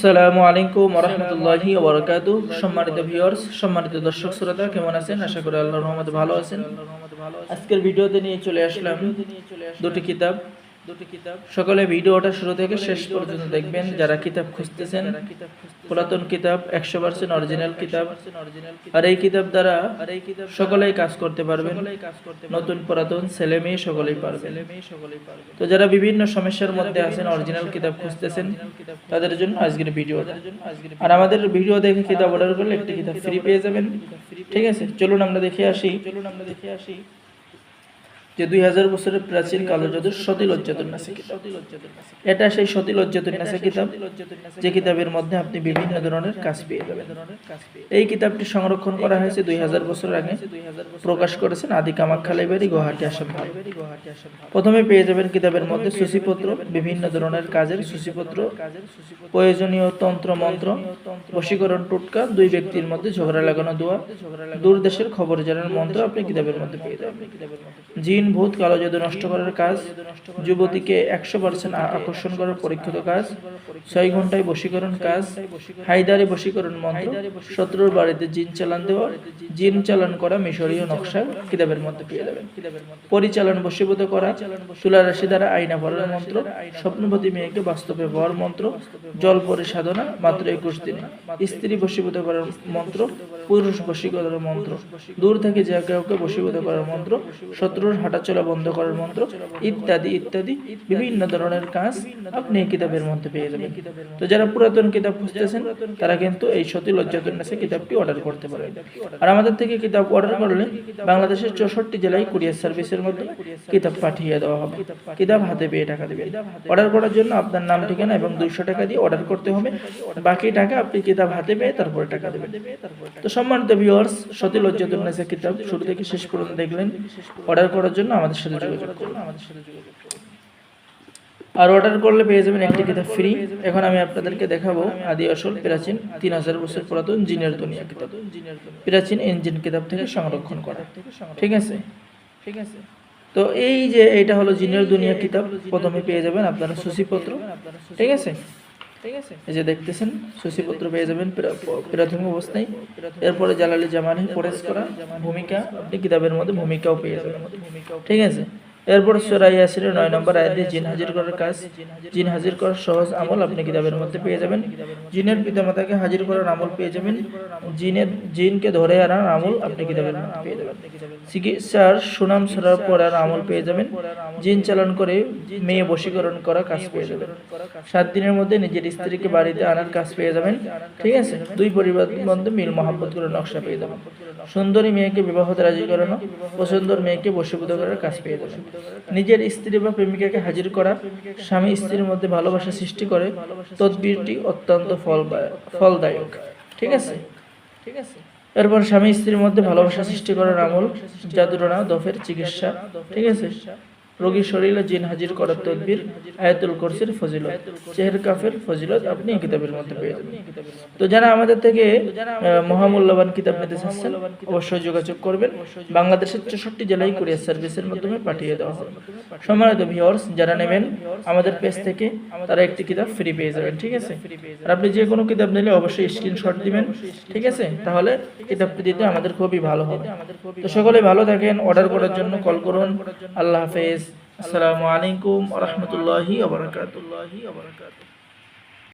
আসসালামু আলাইকুম রহমতুল্লাহি ওবরাকাত। সম্মানিত ভিউয়ার্স সম্মানিত দর্শক শ্রোতা, কেমন আছেন? আশা করি আল্লাহ রহমতে ভালো আছেন। আজকের ভিডিওতে নিয়ে চলে আসলাম দুটি কিতাব দুটি কিতাব। সকলে ভিডিওটা শুরু থেকে শেষ পর্যন্ত দেখবেন যারা কিতাব খুঁজতেছেন পুরাতন কিতাব একশো পার্সেন্ট অরিজিনাল কিতাব। আর এই কিতাব দ্বারা সকলেই কাজ করতে পারবেন। নতুন পুরাতন ছেলে মেয়ে সকলেই পারবে তো যারা বিভিন্ন সমস্যার মধ্যে আছেন অরিজিনাল কিতাব খুঁজতেছেন তাদের জন্য আজকের ভিডিও আর আমাদের ভিডিও দেখে কিতাব অর্ডার করলে একটি কিতাব ফ্রি পেয়ে যাবেন। ঠিক আছে চলুন আমরা দেখে আসি। চলুন আমরা দেখে আসি। যে দুই হাজার বছরের প্রাচীন কালো জাদুর সতী লজ্জাতুন্নাসে কিতাব। এটা সেই সতী লজ্জাতুন্নাসে কিতাব যে কিতাবের মধ্যে আপনি বিভিন্ন ধরনের কাজ পেয়ে যাবেন। এই কিতাবটি সংরক্ষণ করা হয়েছে দুই হাজার বছর আগে। প্রকাশ করেছেন আদি কামাখ্যা লাইব্রেরি গুয়াহাটি আসাম প্রথমে পেয়ে যাবেন কিতাবের মধ্যে সূচিপত্র বিভিন্ন ধরনের কাজের সূচিপত্র প্রয়োজনীয় তন্ত্র মন্ত্র বশীকরণ টোটকা দুই ব্যক্তির মধ্যে ঝগড়া লাগানো দোয়া দূর দেশের খবর জানার মন্ত্র আপনি কিতাবের মধ্যে পেয়ে যাবেন। জিন ভূত কালো জাদু নষ্ট করার কাজ, যুবতীকে একশো পার্সেন্ট আকর্ষণ করার পরীক্ষিত কাজ, ছয় ঘন্টায় বশীকরণ কাজ, হায়দারি বশীকরণ মন্ত্র, শত্রুর বাড়িতে জিন চালান দেওয়া, জিন চালান করা মিশরীয় নকশা কিতাবের মধ্যে পেয়ে যাবেন। পরিচালন বশীভূত করা তুলা রাশি দ্বারা আইনা পড়ার মন্ত্র স্বপ্নবতী মেয়েকে বাস্তবে বর মন্ত্র, জল পরে সাধনা, মাত্র একুশ দিনে। স্ত্রী বশীভূত করার মন্ত্র, পুরুষ বশীকরণের মন্ত্র, দূর থেকে যে কাউকে বশীভূত করার মন্ত্র, শত্রুর হাঁটাচলা বন্ধ করার মন্ত্র, ইত্যাদি ইত্যাদি, বিভিন্ন ধরনের কাজ আপনি এই কিতাবের মধ্যে পেয়ে যাবেন। তো যারা পুরাতন কিতাব খুঁজতেছেন, তারা কিন্তু এই সতী লজ্জাতুন্নাসে কিতাবটি অর্ডার করতে পারেন আর আমাদের থেকে কিতাব অর্ডার করলে বাংলাদেশের চৌষট্টি জেলায় কুরিয়ার সার্ভিসের মধ্যে কিতাব পাঠিয়ে দেওয়া হবে। কিতাব হাতে পেয়ে টাকা দেবেন। অর্ডার করার জন্য আপনার নাম, ঠিকানা এবং দুইশো টাকা দিয়ে অর্ডার করতে হবে। বাকি টাকা আপনি কিতাব হাতে পেয়ে তারপরে টাকা দেবেন। তো সম্মানিত ভিউয়ার্স সতী লজ্জাতুন্নাসে কিতাব শুরু থেকে শেষ পর্যন্ত দেখলেন। অর্ডার করার জন্য আমাদের সাথে যোগাযোগ করুন। আমাদের সাথে যোগাযোগ করুন। আর অর্ডার করলে পেয়ে যাবেন একটি কিতাব ফ্রি এখন আমি আপনাদেরকে দেখাবো আদি আসল প্রাচীন তিন হাজার বছর পুরাতন জিনের দুনিয়া কিতাব। প্রাচীন ইঞ্জিন কিতাব থেকে সংরক্ষণ করা। ঠিক আছে? ঠিক আছে। তো এই যে এটা হলো জিনের দুনিয়া কিতাব প্রথমে পেয়ে যাবেন আপনারা সূচিপত্র ঠিক আছে? ঠিক আছে? এই যে দেখতেছেন সূচিপত্র পেয়ে যাবেন প্রা- প্রাথমিক অবস্থায়। এরপরে জালালি জামানি পরেশ করা ভূমিকা কিতাবের মধ্যে ভূমিকাও পেয়ে যাবেন। ঠিক আছে? এরপর সুরাই ইয়াসিরের নয় নম্বর আয়াত জিন হাজির করার কাজ। জিন হাজির করার সহজ আমল আপনি কিতাবের মধ্যে পেয়ে যাবেন। জিনের পিতামাতাকে হাজির করার আমল পেয়ে যাবেন। জিনের, জিনকে ধরে আনার আমল আপনি কিতাবের মধ্যে পেয়ে যাবেন। চিকিৎসার সুনাম ছড়ার পড়ার আমল পেয়ে যাবেন। জিন চালান করে মেয়ে বশীকরণ করা কাজ পেয়ে যাবেন। সাত দিনের মধ্যে নিজের স্ত্রীকে বাড়িতে আনার কাজ পেয়ে যাবেন। ঠিক আছে? দুই পরিবার মধ্যে মিল মহাব্বত করে নকশা পেয়ে যাবেন। সুন্দরী মেয়েকে বিবাহতে রাজি করানো পছন্দর মেয়েকে বশীভূত করার কাজ পেয়ে যাবেন। নিজের স্ত্রী বা প্রেমিকাকে হাজির করা, স্বামী স্ত্রীর মধ্যে ভালোবাসা সৃষ্টি করে, তদবিরটি অত্যন্ত ফল ফলদায়ক। ঠিক আছে ঠিক আছে? এরপর স্বামী স্ত্রীর মধ্যে ভালোবাসা সৃষ্টি করার আমল, জাদুরনা, দফের চিকিৎসা। ঠিক আছে? রোগীর শরীরে জিন হাজির করার তদবির, আয়াতুল কুরসির ফজিলত। চেহের কাফের ফজিলত, আপনি এই কিতাবের মধ্যে পেয়ে যাবেন। তো যারা আমাদের থেকে মহামূল্যবান কিতাব নিতে চাচ্ছেন, অবশ্যই যোগাযোগ করবেন। বাংলাদেশের চৌষট্টি জেলায় কুরিয়ার সার্ভিসের মাধ্যমে পাঠিয়ে দেওয়া হবে। সম্মানিত ভিউয়ার্স যারা নেবেন, আমাদের পেজ থেকে তারা একটি কিতাব ফ্রি পেয়ে যাবেন, ঠিক আছে? আর আপনি যে কোনো কিতাব নিলে অবশ্যই স্ক্রিনশট দিবেন, ঠিক আছে? তাহলে কিতাবটি দিতে আমাদের খুবই ভালো হবে। তো সকলে ভালো থাকেন অর্ডার করার জন্য কল করুন। আল্লাহ হাফেজ। আসসালামু আলাইকুম রহমতুল্লাহি